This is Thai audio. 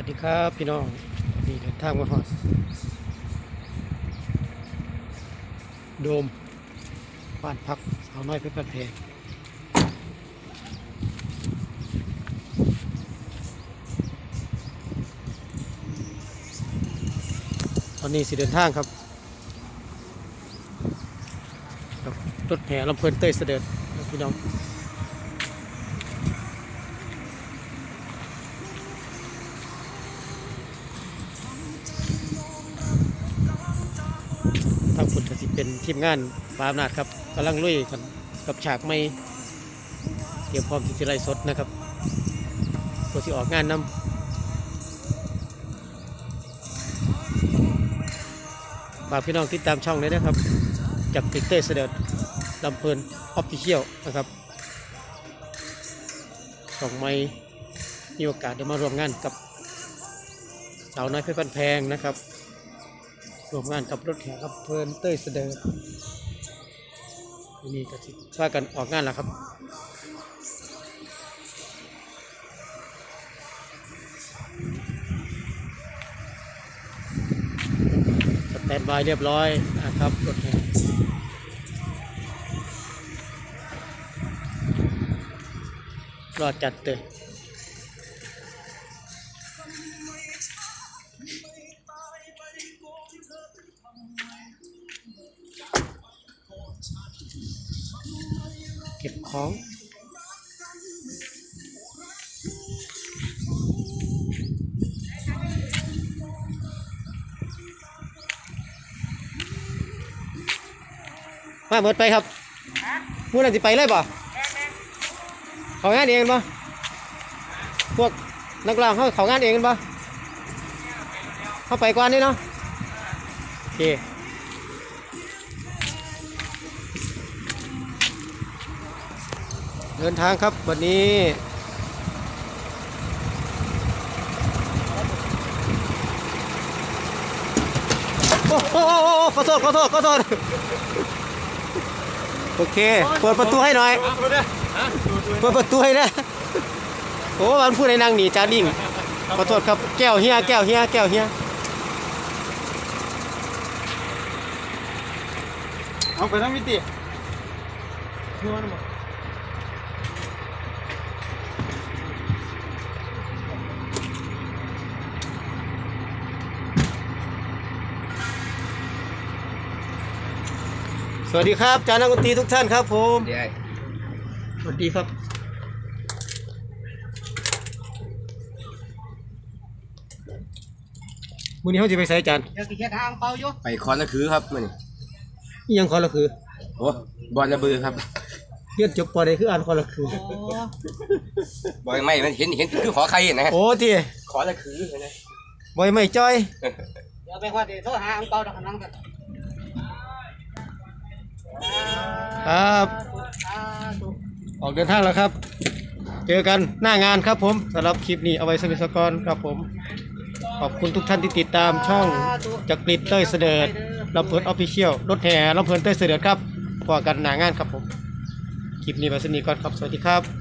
วัสดีครับพี่น้องนี่เดินทางมาฮอดโดมบ้านพักสาวน้อยเพชรบ้านแพงตอนนี้สิเดินทางครับรถแห่ลำเพลินเต้ยเสด็จพี่น้อง เป็นทีมงานปาอำนาจครับกำลังลุยกันกับฉากไม่เตรียมพร้อมที่จะไล่สดนะครับตัวที่ออกงานนำฝากพี่น้องติดตามช่องเลยนะครับจากติ๊กเตอร์เสด็จลำเพลินออฟฟิเชียลนะครับช่องไม่มีโอกาสได้มาร่วมงานกับสาวน้อยเพชรบ้านแพงนะครับ รวมงานกับรถแห่ครับเพลินเต้ยเสดอนี่ก็สิว่ากันออกงานแล้วครับสแตนบายเรียบร้อยนะครับรถแห่รอจัดเลย เก็บของมาหมดไปครับมูนันสิไปเลยป่ะเขางานเองป่ะพวกนักร้องเขาเขางานเองป่ะเขาไปก่อนนี่เนาะโอเค เดินทางครับวันนี้ โอ้โหขอโทษขอโทษขอโทษโอเคเปิดประตูให้หน่อยเปิดประตูให้นะโอ้มันพูดในนางหนีจาดิ่งขอโทษครับแก้วเฮียแก้วเฮียแก้วเฮียเอาไปทั้งมิติชวนมา สวัสดีครับอาจารย์นักดนตรีทุกท่านครับ ผมเดี๋ยวสวัสดีครับ มื้อนี้เขาจะไปใส่จานเดี๋ยวสิเฮ็ดทางเป่าอยู่ไปคอนละคือครับมันนี่อิหยังคอละคือโอ้บอลระเบือครับเรียนจบปอใดคืออ่านคอละคือ โอ้บอยไม่มันเห็นเห็นคือขอใครนะฮะโอ้ที่ขอละคือนะบอยไม่จ้อย เดี๋ยวไปฮอดเดี๋ยวโทรหาอังเปาดอกนังกัน ครับ ออกเดินทางแล้วครับ เจอกันหน้างานครับผมสำหรับคลิปนี้เอาไว้สมิสกรครับผม ขอบคุณทุกท่านที่ติดตามช่องจักริดเต้ยเสด็จลำเพลินออฟฟิเชียลรถแห่ลำเพลินเต้ยเสด็จครับพอกันหน้างานครับผม คลิปนี้ไว้สนิทก่อนครับ สวัสดีครับ